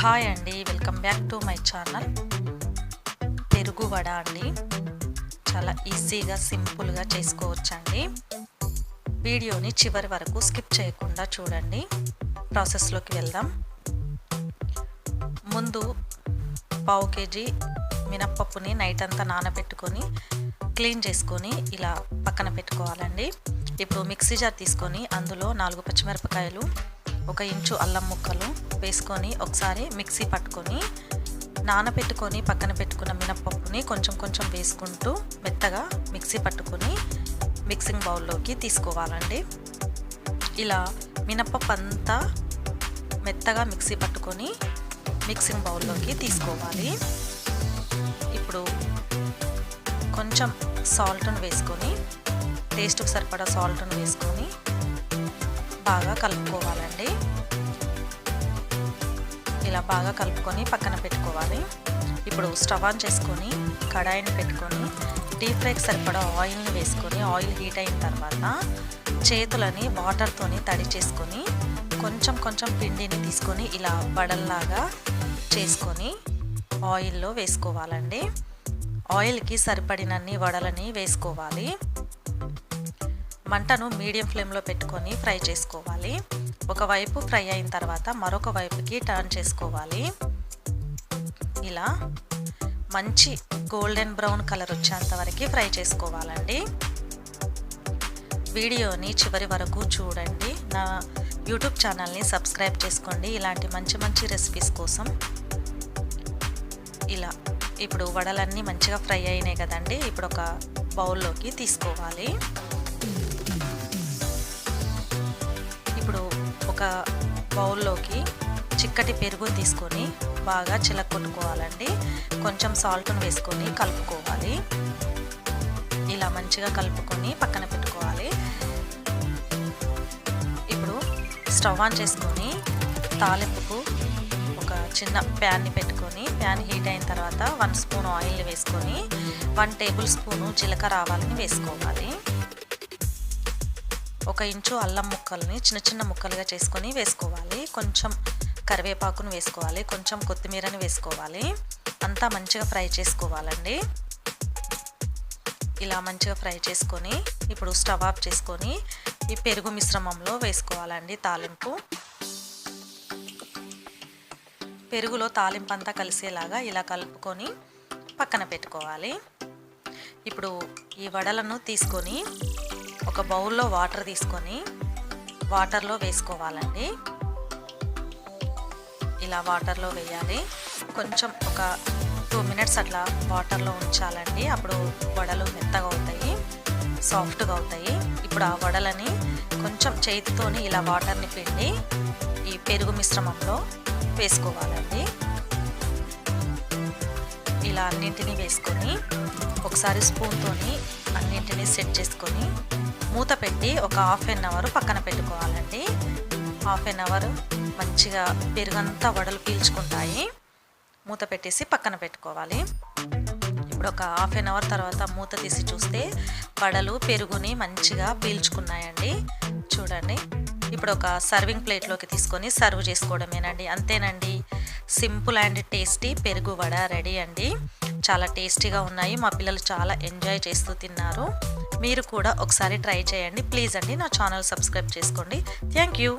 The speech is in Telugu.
హాయ్ అండి welcome back to my channel. పెరుగు వడ అండి. చాలా ఈజీగా సింపుల్గా చేసుకోవచ్చండి. వీడియోని చివరి వరకు స్కిప్ చేయకుండా చూడండి. ప్రాసెస్లోకి వెళ్దాం. ముందు పావు కేజీ మినప్పప్పుని నైట్ అంతా నానబెట్టుకొని క్లీన్ చేసుకొని ఇలా పక్కన పెట్టుకోవాలండి. ఇప్పుడు మిక్సీ జార్ తీసుకొని అందులో నాలుగు పచ్చిమిరపకాయలు ఒక ఇంచు అల్లం ముక్కలు వేసుకొని ఒకసారి మిక్సీ పట్టుకొని నానబెట్టుకొని పక్కన పెట్టుకున్న మినప్పప్పుని కొంచెం కొంచెం వేసుకుంటూ మెత్తగా మిక్సీ పట్టుకొని మిక్సింగ్ బౌల్లోకి తీసుకోవాలండి. ఇలా మినప్పప్పు అంతా మెత్తగా మిక్సీ పట్టుకొని మిక్సింగ్ బౌల్లోకి తీసుకోవాలి. ఇప్పుడు కొంచెం సాల్ట్ను వేసుకొని టేస్ట్కి సరిపడా సాల్ట్ను వేసుకొని బాగా కలుపుకోవాలండి. ఇలా బాగా కలుపుకొని పక్కన పెట్టుకోవాలి. ఇప్పుడు స్టవ్ ఆన్ చేసుకొని కడాయిని పెట్టుకొని డీప్ ఫ్రైకి సరిపడా ఆయిల్ని వేసుకొని ఆయిల్ హీట్ అయిన తర్వాత చేతులని వాటర్తోని తడి చేసుకొని కొంచెం కొంచెం పిండిని తీసుకొని ఇలా వడల్లాగా చేసుకొని ఆయిల్లో వేసుకోవాలండి. ఆయిల్కి సరిపడినన్ని వడలని వేసుకోవాలి. మంటను మీడియం ఫ్లేమ్లో పెట్టుకొని ఫ్రై చేసుకోవాలి. ఒకవైపు ఫ్రై అయిన తర్వాత మరొక వైపుకి టర్న్ చేసుకోవాలి. ఇలా మంచి గోల్డెన్ బ్రౌన్ కలర్ వచ్చేంత వరకు ఫ్రై చేసుకోవాలండి. వీడియోని చివరి వరకు చూడండి. నా యూట్యూబ్ ఛానల్ని సబ్స్క్రైబ్ చేసుకోండి. ఇలాంటి మంచి మంచి రెసిపీస్ కోసం ఇలా ఇప్పుడు వడలన్నీ మంచిగా ఫ్రై అయినాయి కదండి. ఇప్పుడు ఒక బౌల్లోకి తీసుకోవాలి. ఒక బౌల్లోకి చిక్కటి పెరుగు తీసుకొని బాగా చిలక్కొట్టుకోవాలండి. కొంచెం సాల్ట్ను వేసుకొని కలుపుకోవాలి. ఇలా మంచిగా కలుపుకొని పక్కన పెట్టుకోవాలి. ఇప్పుడు స్టవ్ ఆన్ చేసుకొని తాలింపుకు ఒక చిన్న ప్యాన్ని పెట్టుకొని ప్యాన్ హీట్ అయిన తర్వాత వన్ స్పూన్ ఆయిల్ని వేసుకొని వన్ టేబుల్ స్పూను జీలకర్ర ఆవాలని వేసుకోవాలి. ఒక ఇంచు అల్లం ముక్కల్ని చిన్న చిన్న ముక్కలుగా చేసుకొని వేసుకోవాలి. కొంచెం కరివేపాకును వేసుకోవాలి. కొంచెం కొత్తిమీరని వేసుకోవాలి. అంతా మంచిగా ఫ్రై చేసుకోవాలండి. ఇలా మంచిగా ఫ్రై చేసుకొని ఇప్పుడు స్టవ్ ఆఫ్ చేసుకొని ఈ పెరుగు మిశ్రమంలో వేసుకోవాలండి తాలింపు. పెరుగులో తాలింపు అంతా కలిసేలాగా ఇలా కలుపుకొని పక్కన పెట్టుకోవాలి. ఇప్పుడు ఈ వడలను తీసుకొని ఒక బౌల్లో వాటర్ తీసుకొని వాటర్లో వేసుకోవాలండి. ఇలా వాటర్లో వేయాలి. కొంచెం ఒక టూ మినిట్స్ అట్లా వాటర్లో ఉంచాలండి. అప్పుడు వడలు మెత్తగా అవుతాయి సాఫ్ట్గా అవుతాయి. ఇప్పుడు ఆ వడలని కొంచెం చేతితోని ఇలా వాటర్ని పిండి ఈ పెరుగు మిశ్రమంలో వేసుకోవాలండి. ఇలా అన్నింటినీ వేసుకొని ఒకసారి స్పూన్తోని అన్నింటినీ సెట్ చేసుకొని మూత పెట్టి ఒక హాఫ్ అన్ అవర్ పక్కన పెట్టుకోవాలండి. హాఫ్ అన్ అవర్ మంచిగా పెరుగంతా వడలు పీల్చుకుంటాయి. మూత పెట్టేసి పక్కన పెట్టుకోవాలి. ఇప్పుడు ఒక హాఫ్ అన్ అవర్ తర్వాత మూత తీసి చూస్తే వడలు పెరుగుని మంచిగా పీల్చుకున్నాయండి. చూడండి. ఇప్పుడు ఒక సర్వింగ్ ప్లేట్లోకి తీసుకొని సర్వ్ చేసుకోవడమేనండి. అంతేనండి. సింపుల్ అండ్ టేస్టీ పెరుగు వడ రెడీ అండి. చాలా టేస్టీగా ఉన్నాయి. మా పిల్లలు చాలా ఎంజాయ్ చేస్తూ తిన్నారు. మీరు కూడా ఒకసారి ట్రై చేయండి. ప్లీజ్ అండి నా ఛానల్ సబ్స్క్రైబ్ చేసుకోండి. Thank you.